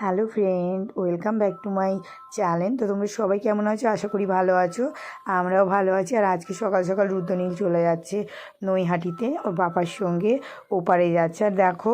Hello friend, welcome back to my channel. তো তোমরা সবাই কেমন আছো? আশা করি ভালো আছো। আমরাও ভালো আছি। আর আজকে সকাল সকাল রুদ্রনীল চলে যাচ্ছে নৈহাটিতে, ওর বাবার সঙ্গে ওপারে যাচ্ছে। আর দেখো,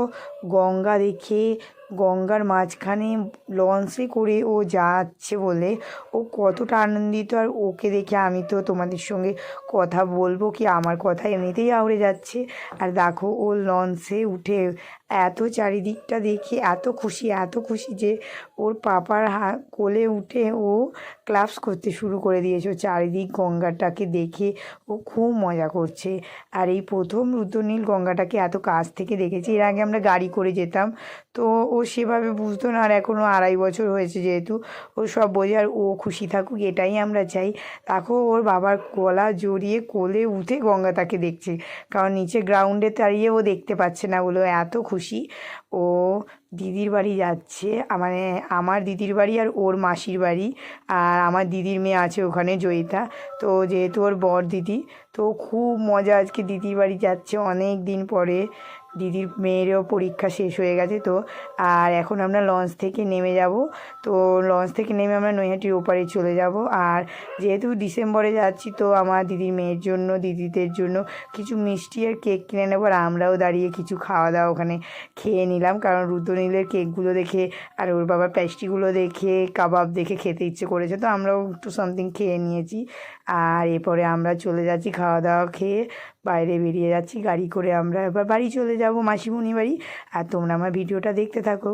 গঙ্গা দেখে গঙ্গার মাঝখানে লঞ্চে করে ও যাচ্ছে বলে ও কতটা আনন্দিত আর ওকে দেখে আমি তো তোমাদের সঙ্গে কথা বলব কি আমার কথা এমনিতেই আউড়ে যাচ্ছে। আর দেখো ও লঞ্চে উঠে এত চারিদিকটা দেখে এত খুশি এত খুশি যে ওর পাপার হা, কোলে উঠে ও ক্লাপস করতে শুরু করে দিয়েছে। চারিদিক গঙ্গাটাকে দেখে ও খুব মজা করছে। আর এই প্রথম রুদ্রনীল গঙ্গাটাকে এত কাছ থেকে দেখেছি, এর আগে আমরা গাড়ি করে যেতাম। তো ও সেভাবে বুঝতো না, আর এখনও আড়াই বছর হয়েছে যেহেতু, ও সব বোঝে, আর ও খুশি থাকুক, এটাই আমরা চাই। দেখো, ওর বাবার গলা জড়িয়ে কোলে উঠে গঙ্গা তাকে দেখছে, কারণ নিচে গ্রাউন্ডে দাঁড়িয়ে ও দেখতে পাচ্ছে না বলে এত খুশি। ও দিদির বাড়ি যাচ্ছে মানে আমার দিদির বাড়ি আর ওর মাসির বাড়ি, আর আমার দিদির মেয়ে আছে ওখানে, জয়িতা। তো যেহেতু ওর বর দিদি, তো খুব মজা আজকে দিদির বাড়ি যাচ্ছে অনেক দিন পরে। দিদির মেয়েরও পরীক্ষা শেষ হয়ে গেছে তো। আর এখন আমরা লঞ্চ থেকে নেমে যাব। তো লঞ্চ থেকে নেমে আমরা নৈহাটির ওপারে চলে যাব। আর যেহেতু ডিসেম্বরে যাচ্ছি তো আমার দিদির মেয়ের জন্য, দিদিদের জন্য কিছু মিষ্টি আর কেক কিনে নেব। আর আমরাও দাঁড়িয়ে কিছু খাওয়া দাওয়া ওখানে খেয়ে নিলাম। কারণ রুদ্রনীলের কেকগুলো দেখে আর ওর বাবার প্যাস্ট্রিগুলো দেখে, কাবাব দেখে খেতে ইচ্ছে করেছে। তো আমরাও একটু সামথিং খেয়ে নিয়েছি। আর এরপরে আমরা চলে যাচ্ছি খাওয়া দাওয়া খেয়ে। বাইরে বেরিয়ে যাচ্ছি গাড়ি করে আমরা এবার বাড়ি চলে যাব মাসিমণি বাড়ি আর তোমরা আমার ভিডিওটা দেখতে থাকো।